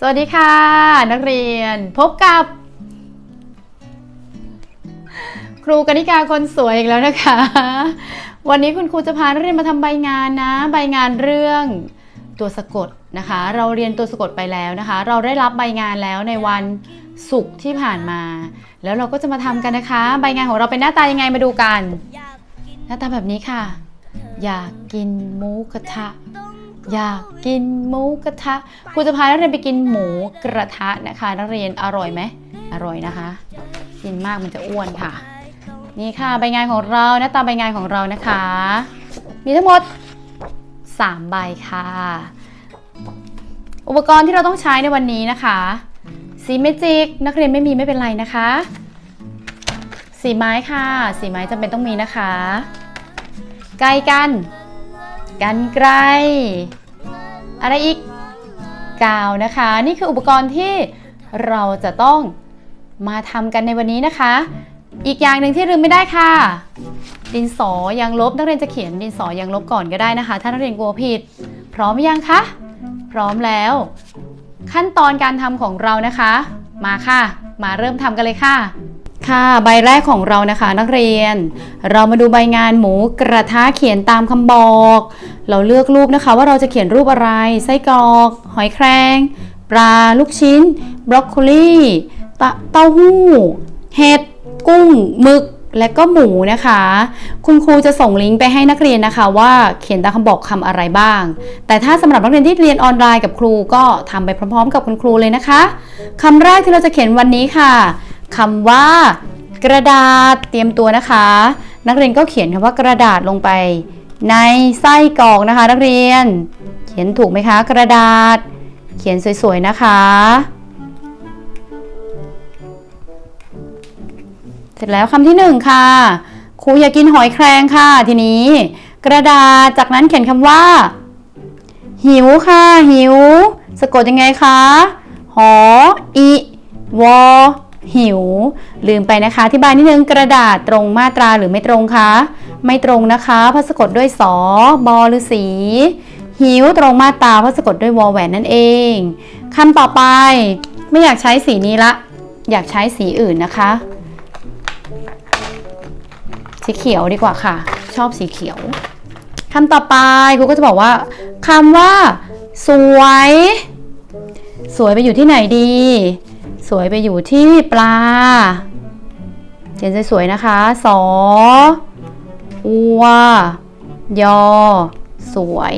สวัสดีค่ะ นักเรียนพบกับ ครูกนิกาคนสวยอีกแล้วนะคะ วันนี้คุณครูจะพานักเรียนมาทำใบงานนะ ใบงานเรื่องตัวสะกดนะคะ เราเรียนตัวสะกดไปแล้วนะคะ เราได้รับใบงานแล้วในวันศุกร์ที่ผ่านมา แล้วเราก็จะมาทำกันนะคะ ใบงานของเราเป็นหน้าตายังไงมาดูกัน หน้าตาแบบนี้ค่ะ อยากกินหมูกระทะ อยากกินหมูกระทะครูจะพานักเรียนไปกินหมูกระทะนะคะ นักเรียนอร่อยไหมอร่อยนะคะ กินมากมันจะอ้วนค่ะ นี่ค่ะใบงานของเราหน้าตาใบงานของเรานะคะ มีทั้งหมด 3 ใบค่ะ อุปกรณ์ที่เราต้องใช้ในวันนี้นะคะ สีเมจิกนักเรียนไม่มีไม่เป็นไรนะคะ สีไม้ค่ะ สีไม้จำเป็นต้องมีนะคะ ไกลกันกันไกล อะไรอีกกาวนะคะ นี่คืออุปกรณ์ที่เราจะต้องมาทำกันในวันนี้นะคะ อีกอย่างหนึ่งที่ลืมไม่ได้ค่ะ ดินสอยางลบนักเรียนจะเขียนดินสอยางลบก่อนก็ได้นะคะ ถ้านักเรียนกลัวผิด พร้อมยังคะพร้อมแล้ว ขั้นตอนการทำของเรานะคะ มาค่ะ มาเริ่มทำกันเลยค่ะค่ะใบแรกของเรานะคะนักเรียน เรามาดูใบงานหมูกระทะเขียนตามคำบอก เราเลือกรูปนะคะว่าเราจะเขียนรูปอะไร ไส้กรอก หอยแครงปลาลูกชิ้น บรอกโคลีเต้าหู้ เห็ด กุ้ง หมึก และก็หมูนะคะ คุณครูจะส่งลิงก์ไปให้นักเรียนนะคะว่าเขียนตามคำบอกคำอะไรบ้าง แต่ถ้าสำหรับนักเรียนที่เรียนออนไลน์กับครูก็ทำไปพร้อม ๆ กับคุณครูเลยนะคะคำแรกที่เราจะเขียนวันนี้ค่ะคำว่ากระดาษเตรียมตัวนะคะ นักเรียนก็เขียนคำว่ากระดาษลงไป ในไส้กรอกนะคะนักเรียน เขียนถูกไหมคะ กระดาษ เขียนสวยๆนะคะ เสร็จแล้วคำที่หนึ่งค่ะ ครูอยากกินหอยแครงค่ะทีนี้ กระดาษจากนั้นเขียนคำว่า หิวค่ะหิว สะกดยังไงคะ หออิวอ หิว ลืมไปนะคะที่บายนิดนึงกระดาษตรงมาตราหรือไม่ตรงคะ ไม่ตรงนะคะพราะสะกดด้วยสอบอหรือสีหิวตรงมาตราพราะสะกดด้วยวอแหวนนั่นเองคำต่อไปไม่อยากใช้สีนี้ละ อยากใช้สีอื่นนะคะ สีเขียวดีกว่าค่ะ ชอบสีเขียวคำต่อไปครูก็จะบอกว่าคำว่า สวย สวยไปอยู่ที่ไหนดี สวยไปอยู่ที่ปลา เขียนสวยๆนะคะ สอ อัว ยอ สวย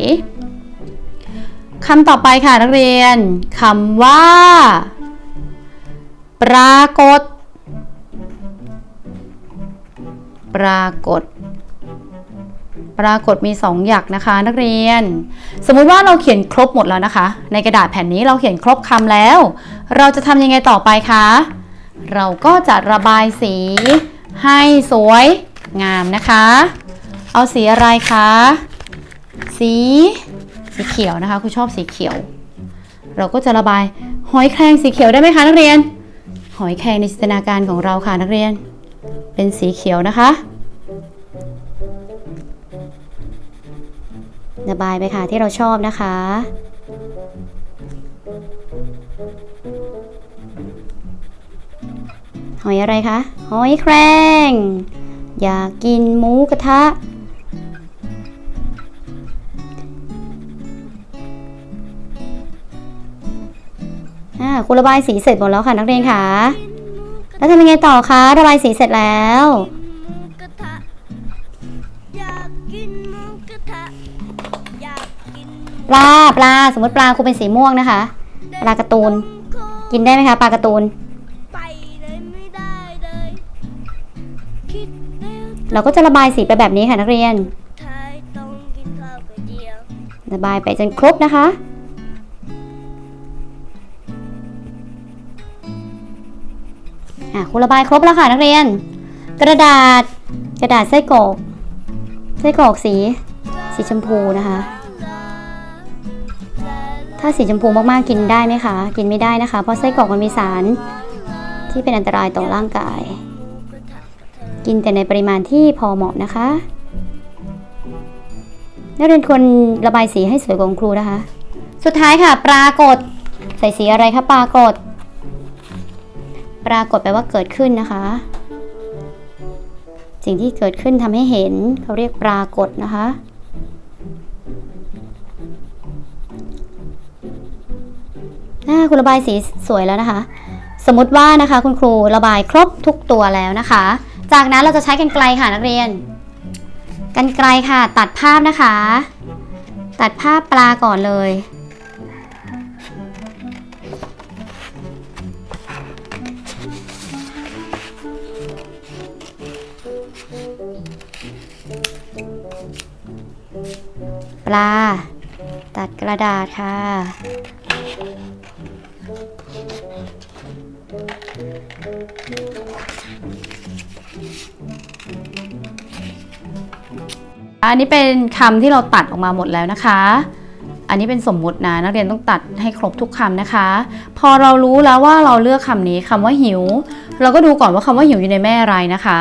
คำต่อไปค่ะนักเรียนคำว่า ปรากฏ ปรากฏ ปรากฏมีสองหยักนะคะ นักเรียน สมมุติว่าเราเขียนครบหมดแล้วนะคะ ในกระดาษแผ่นนี้เราเขียนครบคำแล้ว เราจะทำยังไงต่อไปคะ เราก็จะระบายสีให้สวยงามนะคะ เอาสีอะไรคะ สีสีเขียวนะคะคุณชอบสีเขียว เราก็จะระบายหอยแครงสีเขียวได้ไหมคะนักเรียน หอยแครงในจินตนาการของเราค่ะนักเรียน เป็นสีเขียวนะคะ ระบายไปค่ะที่เราชอบนะคะ หอยอะไรคะ หอยแครง อยากกินหมูกระทะ อ่าคุณระบายสีเสร็จหมดแล้วค่ะนักเรียนค่ะ แล้วทำยังไงต่อคะ ระบายสีเสร็จแล้ว อยากกินหมูกระทะอยากกินหมูปลาปลาสมมติปลาครูเป็นสีม่วงนะคะ ปลาการ์ตูน กินได้ไหมคะปลาการ์ตูน ไปเลยไม่ได้เลยคิดแล้วเราก็จะระบายสีไปแบบนี้ค่ะนักเรียน ทายต้องกินข้าวไปเดียวระบายไปจนครบนะคะ อะครูระบายครบแล้วค่ะนักเรียน กระดาษ กระดาษไส้กรอก ไส้กรอกสี สีชมพูนะคะ ถ้าสีชมพูมากๆกินได้ไหมคะ กินไม่ได้นะคะ เพราะไส้กรอกมันมีสาร ที่เป็นอันตรายต่อร่างกาย กินแต่ในปริมาณที่พอเหมาะนะคะนักเรียนควรระบายสีให้สวยกว่าครูนะคะ สุดท้ายค่ะ ปรากฏ ใส่สีอะไรคะปรากฏ ปรากฏแปลว่าเกิดขึ้นนะคะ สิ่งที่เกิดขึ้นทำให้เห็นเขาเรียกปรากฏนะคะอ่าคุณระบายสีสวยแล้วนะคะ สมมติว่านะคะคุณครูระบายครบทุกตัวแล้วนะคะ จากนั้นเราจะใช้กันไกลค่ะนักเรียน กันไกลค่ะ ตัดภาพนะคะ ตัดภาพปลาก่อนเลย ปลา ตัดกระดาษค่ะ อันนี้เป็นคำที่เราตัดออกมาหมดแล้วนะคะ อันนี้เป็นสมมุตินะนักเรียนต้องตัดให้ครบทุกคำนะคะ พอเรารู้แล้วว่าเราเลือกคำนี้คำว่าหิว เราก็ดูก่อนว่าคำว่าหิวอยู่ในแม่อะไรนะคะ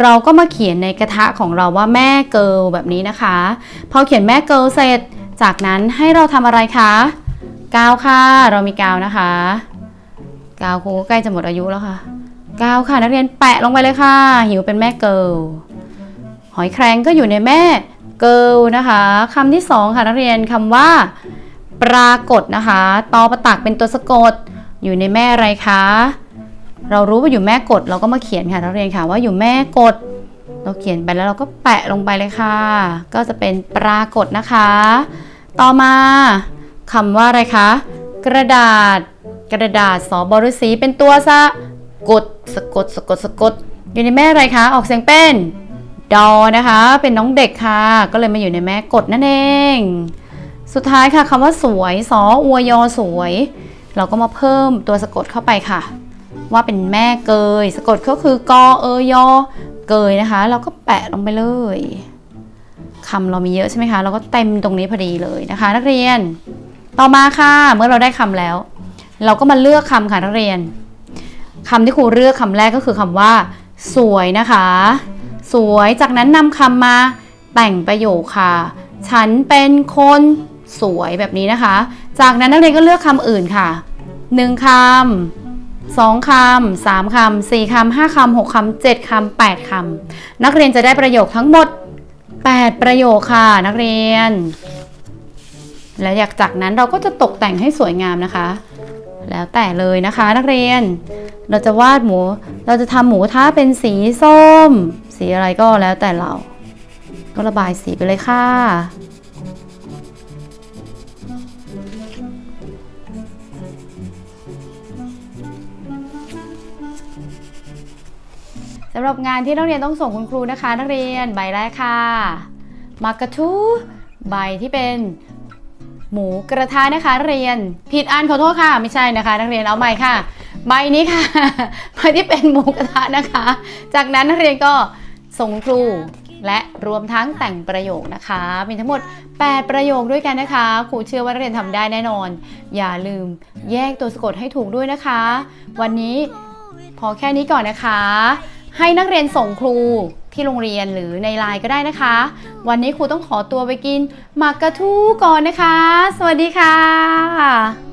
เราก็มาเขียนในกระทะของเราว่าแม่เกิลแบบนี้นะคะ พอเขียนแม่เกิลเสร็จ จากนั้นให้เราทำอะไรคะกาวค่ะ เรามีกาวนะคะกาวครูใกล้จะหมดอายุแล้วค่ะกาวค่ะ นักเรียนแปะลงไปเลยค่ะ หิวเป็นแม่เกิลหอยแครงก็อยู่ในแม่เกิลนะคะคำที่สองค่ะนักเรียนคำว่า ปรากฏนะคะตอประตักเป็นตัวสะกดอยู่ในแม่อะไรคะ เรารู้ว่าอยู่แม่กดเราก็มาเขียนค่ะนักเรียนค่ะว่าอยู่แม่กด เราเขียนไปแล้วเราก็แปะลงไปเลยค่ะ ก็จะเป็นปรากฏนะคะ ต่อมาคำว่าอะไรคะ กระดาษ กระดาษสอบฤษีเป็นตัวสะกดสะกดสะกดสะกด อยู่ในแม่อะไรคะ ออกเสียงเป็นดอนะคะ เป็นน้องเด็กค่ะ ก็เลยมาอยู่ในแม่กดนั่นเอง สุดท้ายค่ะคำว่าสวยสออวยอสวย เราก็มาเพิ่มตัวสะกดเข้าไปค่ะ ว่าเป็นแม่เกย สะกดก็คือกอเอยอเกยนะคะ เราก็แปะลงไปเลยคำเรามีเยอะใช่ไหมคะ เราก็เต็มตรงนี้พอดีเลยนะคะ นักเรียน ต่อมาค่ะเมื่อเราได้คำแล้ว เราก็มาเลือกคำค่ะนักเรียนคำที่ครูเลือกคำแรกก็คือคำว่า สวยนะคะ สวยจากนั้นนำคำมาแต่งประโยคค่ะ ฉันเป็นคนสวยแบบนี้นะคะ จากนั้นนักเรียนก็เลือกคำอื่นค่ะหนึ่งคำ สองคำสามคำสี่คำห้าคำหกคำเจ็ดคำแปดคำนักเรียนจะได้ประโยคทั้งหมด 8 ประโยคค่ะนักเรียน และอยากจากนั้นเราก็จะตกแต่งให้สวยงามนะคะ แล้วแต่เลยนะคะนักเรียน เราจะวาดหมู เราจะทำหมูท้าเป็นสีส้ม สีอะไรก็แล้วแต่เรา ก็ระบายสีไปเลยค่ะ สำหรับงานที่นักเรียนต้องส่งคุณครูนะคะ นักเรียนใบแรกค่ะมากระทูใบที่เป็นหมูกระทะนะคะเรียน ผิดอันขอโทษค่ะ ไม่ใช่นะคะ นักเรียนเอาใหม่ค่ะ ใบนี้ค่ะใบที่เป็นหมูกระทะนะคะ จากนั้นนักเรียนก็ส่งครูและรวมทั้งแต่งประโยคนะคะ มีทั้งหมด 8 ประโยคด้วยกันนะคะครูเชื่อว่านักเรียนทำได้แน่นอน อย่าลืมแยกตัวสะกดให้ถูกด้วยนะคะ วันนี้พอแค่นี้ก่อนนะคะ ให้นักเรียนส่งครูที่โรงเรียนหรือในไลน์ก็ได้นะคะ วันนี้ครูต้องขอตัวไปกินหมักกระทูก่อนนะคะ สวัสดีค่ะ